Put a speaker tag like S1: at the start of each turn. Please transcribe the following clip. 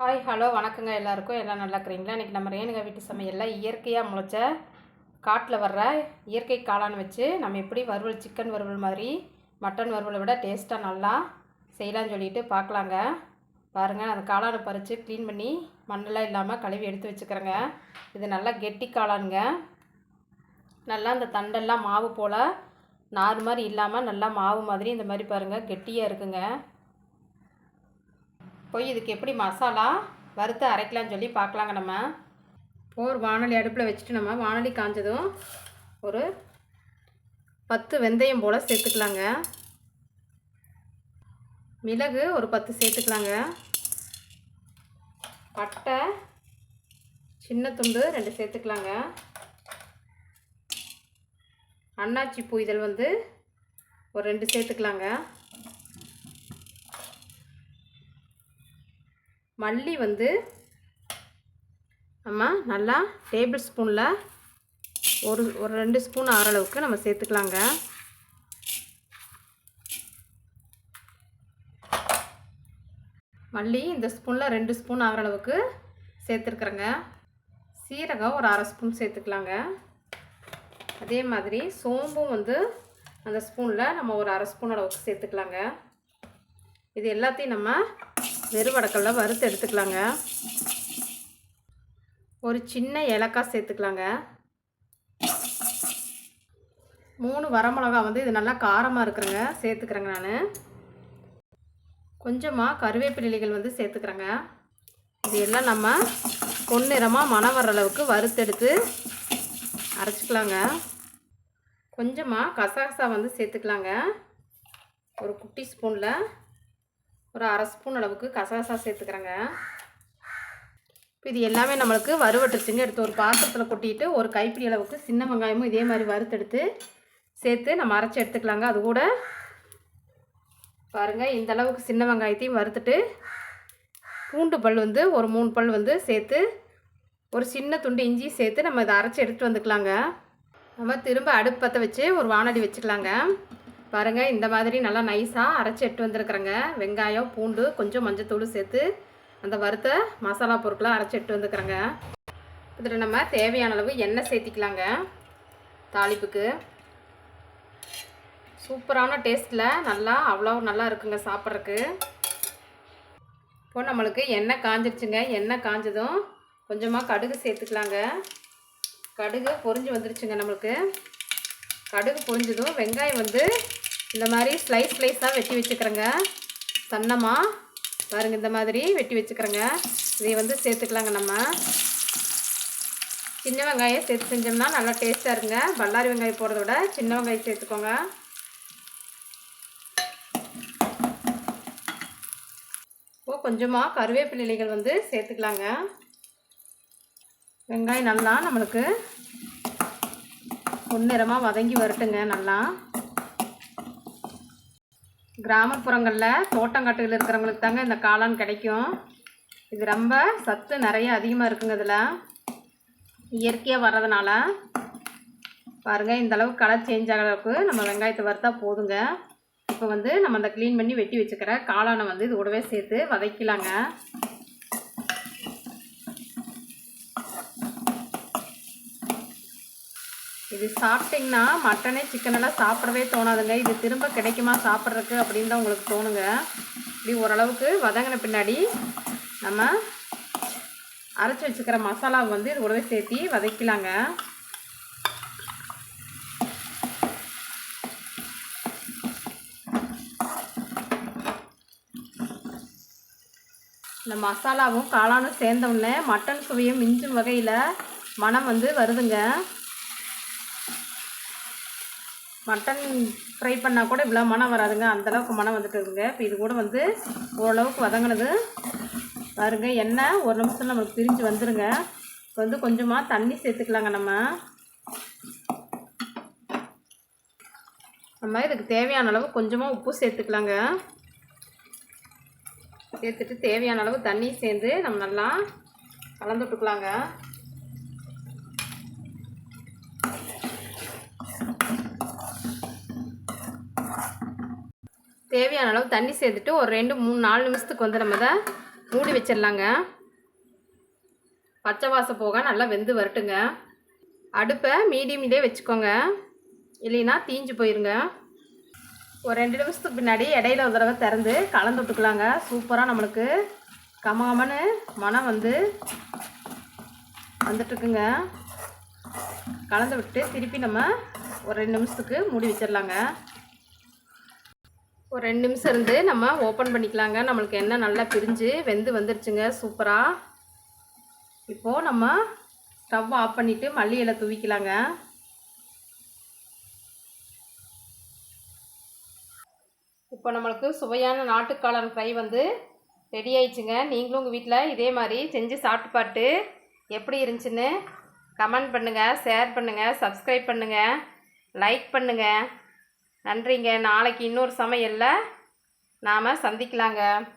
S1: Hi hello வணக்கங்க எல்லாருக்கும். எல்லாம் நல்லா இருக்கிறீங்களா? இன்றைக்கி நம்ம ரேணுகா வீட்டு சமையலில் இயற்கையாக முளைச்ச காட்டில் வர்ற இயற்கை காளான் வச்சு நம்ம எப்படி வறுவல் சிக்கன் வறுவல் மாதிரி மட்டன் வறுவலை விட டேஸ்ட்டாக நல்லா செய்யலாம்னு சொல்லிட்டு பார்க்கலாங்க. பாருங்கள் அந்த காளானை பறித்து க்ளீன் பண்ணி மண்ணெல்லாம் இல்லாமல் கழுவி எடுத்து வச்சுக்கிறேங்க. இது நல்லா கெட்டி காளானுங்க. நல்லா அந்த தண்டெல்லாம் மாவு போல் நார் மாதிரி இல்லாமல் நல்லா மாவு மாதிரி இந்த மாதிரி பாருங்கள் கெட்டியாக இருக்குங்க. போய் இதுக்கு எப்படி மசாலா வறுத்து அரைக்கலாம்னு சொல்லி பார்க்கலாங்க நம்ம. போர் வானொலி அடுப்பில் வச்சுட்டு நம்ம வானொலி காஞ்சதும் ஒரு பத்து வெந்தயம் போல் சேர்த்துக்கலாங்க. மிளகு ஒரு பத்து சேர்த்துக்கலாங்க. பட்டை சின்ன துண்டு ரெண்டு சேர்த்துக்கலாங்க. அன்னாச்சி பூ இதழ் வந்து ஒரு ரெண்டு சேர்த்துக்கலாங்க. மல்லி வந்து நம்ம நல்லா டேபிள் ஸ்பூனில் ஒரு ஒரு ரெண்டு ஸ்பூன் ஆகிற அளவுக்கு நம்ம சேர்த்துக்கலாங்க. மல்லி இந்த ஸ்பூனில் ரெண்டு ஸ்பூன் ஆகிற அளவுக்கு சேர்த்துருக்குறேங்க. சீரகம் ஒரு அரை ஸ்பூன் சேர்த்துக்கலாங்க. அதே மாதிரி சோம்பும் வந்து அந்த ஸ்பூனில் நம்ம ஒரு அரை ஸ்பூன் அளவுக்கு சேர்த்துக்கலாங்க. இது எல்லாத்தையும் நம்ம வெறுவடக்கல்ல வறுத்து எடுத்துக்கலாங்க. ஒரு சின்ன ஏலக்காய் சேர்த்துக்கலாங்க. மூணு வரமிளகா வந்து இது நல்லா காரமாக இருக்கிறேங்க சேர்த்துக்கிறேங்க நான். கொஞ்சமாக கருவேப்பிலைகள் வந்து சேர்த்துக்கிறேங்க. இது எல்லாம் நம்ம பொன்னிறமாக மனம் வர அளவுக்கு வறுத்தெடுத்து அரைச்சிக்கலாங்க. கொஞ்சமாக கசகசா வந்து சேர்த்துக்கலாங்க. ஒரு குட்டி ஸ்பூனில் ஒரு அரை ஸ்பூன் அளவுக்கு கசகசா சேர்த்துக்கிறேங்க. இப்போ இது எல்லாமே நம்மளுக்கு வறுவட்டுருச்சுங்க எடுத்து ஒரு பாத்திரத்தில் கொட்டிட்டு ஒரு கைப்பிடி அளவுக்கு சின்ன வெங்காயமும் இதே மாதிரி வறுத்தெடுத்து சேர்த்து நம்ம அரைச்சி எடுத்துக்கலாங்க. அது கூட பாருங்கள் இந்த அளவுக்கு சின்ன வெங்காயத்தையும் வறுத்துட்டு பூண்டு பல் வந்து ஒரு மூணு பல் வந்து சேர்த்து ஒரு சின்ன துண்டு இஞ்சி சேர்த்து நம்ம இதை அரைச்சி எடுத்துகிட்டு வந்துக்கலாங்க. நம்ம திரும்ப அடுப்பு பற்ற வச்சு ஒரு வானடி வச்சுக்கலாங்க. பாருங்கள் இந்த மாதிரி நல்லா நைஸாக அரைச்சி எட்டு வந்திருக்கிறேங்க. வெங்காயம் பூண்டு கொஞ்சம் மஞ்சத்தூள் சேர்த்து அந்த வறுத்த மசாலா பொருட்களை அரைச்சி எட்டு வந்துக்கிறேங்க இதில் நம்ம தேவையான அளவு எண்ணெய் சேர்த்திக்கலாங்க. தாளிப்புக்கு. சூப்பரான டேஸ்ட்டில் நல்லா அவ்வளோ நல்லா இருக்குங்க சாப்பிட்றதுக்கு. இப்போ நம்மளுக்கு எண்ணெய் காஞ்சிருச்சுங்க. எண்ணெய் காஞ்சதும் கொஞ்சமாக கடுகு சேர்த்துக்கலாங்க. கடுகு பொறிஞ்சு வந்துருச்சுங்க நம்மளுக்கு. கடுகு பொரிஞ்சதும். வெங்காயம் வந்து இந்த மாதிரி ஸ்லைஸ் ஸ்லைஸாக வெட்டி வச்சுக்கிறேங்க. சன்னமாக பாருங்கள் இந்த மாதிரி வெட்டி வச்சுக்கிறேங்க. இதை வந்து சேர்த்துக்கலாங்க நம்ம. சின்ன வெங்காயம் சேர்த்து செஞ்சோம்னா நல்லா டேஸ்ட்டாக இருங்க பல்லாரி வெங்காயம் போடுறத விட சின்ன வெங்காயம் சேர்த்துக்கோங்க. இப்போ கொஞ்சமாக கருவேப்பிலை இலைகள் வந்து சேர்த்துக்கலாங்க. வெங்காயம் நல்லா நம்மளுக்கு பொன்னிறமாக வதங்கி வரட்டுங்க நல்லா. கிராமப்புறங்களில் தோட்டங்காட்டுகள் இருக்கிறவங்களுக்கு தாங்க இந்த காளான் கிடைக்கும். இது ரொம்ப சத்து நிறைய அதிகமாக இருக்குங்க இதில். இயற்கையாக வர்றதுனால. பாருங்கள் இந்த கலர் சேஞ்ச் ஆகிற அளவுக்கு நம்ம வெங்காயத்தை வறுத்தா போதுங்க. இப்போ வந்து நம்ம அந்த க்ளீன் பண்ணி வெட்டி வச்சுக்கிற காளானை வந்து இது கூடவே சேர்த்து வதக்கலாங்க. இது சாப்பிட்டிங்கன்னா மட்டனே சிக்கனெல்லாம் சாப்பிடவே தோணாதுங்க. இது திரும்ப கிடைக்குமா சாப்பிட்றதுக்கு அப்படின்னு தான் உங்களுக்கு தோணுங்க. இப்படி ஓரளவுக்கு வதங்கின பின்னாடி நம்ம அரைச்சி வச்சுக்கிற மசாலாவை வந்து இது கூடவே சேர்த்தி வதக்கலாங்க. இந்த மசாலாவும் காளானும் சேர்ந்த உடனே மட்டன் சுவையும் மிஞ்சும் வகையில் மனம் வந்து வருதுங்க. மட்டன் ஃப்ரை பண்ணால் கூட இவ்வளோ மனம் வராதுங்க. அந்தளவுக்கு மனம் வந்துட்டு இருக்குங்க இப்போ இது கூட வந்து ஓரளவுக்கு வதங்கினது. பாருங்க எண்ணெய் ஒரு நிமிஷம் நம்மளுக்கு பிரிஞ்சு வந்துடுங்க இப்போ வந்து கொஞ்சமாக தண்ணி சேர்த்துக்கலாங்க நம்ம. நம்ம இதுக்கு தேவையான அளவு கொஞ்சமாக உப்பு சேர்த்துக்கலாங்க. சேர்த்துட்டு தேவையான அளவு தண்ணி சேர்ந்து நம்ம நல்லா கலந்து தேவையான அளவு தண்ணி சேர்த்துட்டு ஒரு ரெண்டு மூணு நாலு நிமிஷத்துக்கு வந்து நம்ம இதை மூடி வச்சிடலாங்க. பச்சை வாசம் போக நல்லா வெந்து வரட்டுங்க. அடுப்பை மீடியம்லேயே வச்சுக்கோங்க. இல்லைன்னா தீஞ்சு போயிருங்க. ஒரு ரெண்டு நிமிஷத்துக்கு பின்னாடி இடையில ஒரு தடவை திறந்து கலந்து விட்டுக்கலாங்க. சூப்பராக நம்மளுக்கு கமாமனு மனம் வந்து வந்துட்டுருக்குங்க. கலந்து விட்டு திருப்பி நம்ம ஒரு ரெண்டு நிமிஷத்துக்கு மூடி வச்சிடலாங்க. ஒரு ரெண்டு நிமிஷம் இருந்து நம்ம ஓப்பன் பண்ணிக்கலாங்க. நம்மளுக்கு எண்ணெய் நல்லா பிரிஞ்சு வெந்து வந்துருச்சுங்க. சூப்பராக இப்போது நம்ம ஸ்டவ் ஆஃப் பண்ணிவிட்டு மல்லி இலை தூவிக்கலாங்க. இப்போ நம்மளுக்கு சுவையான நாட்டுக்காளான் ஃப்ரை வந்து ரெடி ஆயிடுச்சுங்க. நீங்களும் உங்கள் வீட்டில் இதே மாதிரி செஞ்சு சாப்பிட்டு பாட்டு எப்படி இருந்துச்சுன்னு கமெண்ட் பண்ணுங்கள் ஷேர் பண்ணுங்கள் சப்ஸ்கிரைப் பண்ணுங்கள் லைக் பண்ணுங்கள் நன்றிங்க. நாளைக்கு இன்னொரு சமையலில் நாம் சந்திக்கலாங்க.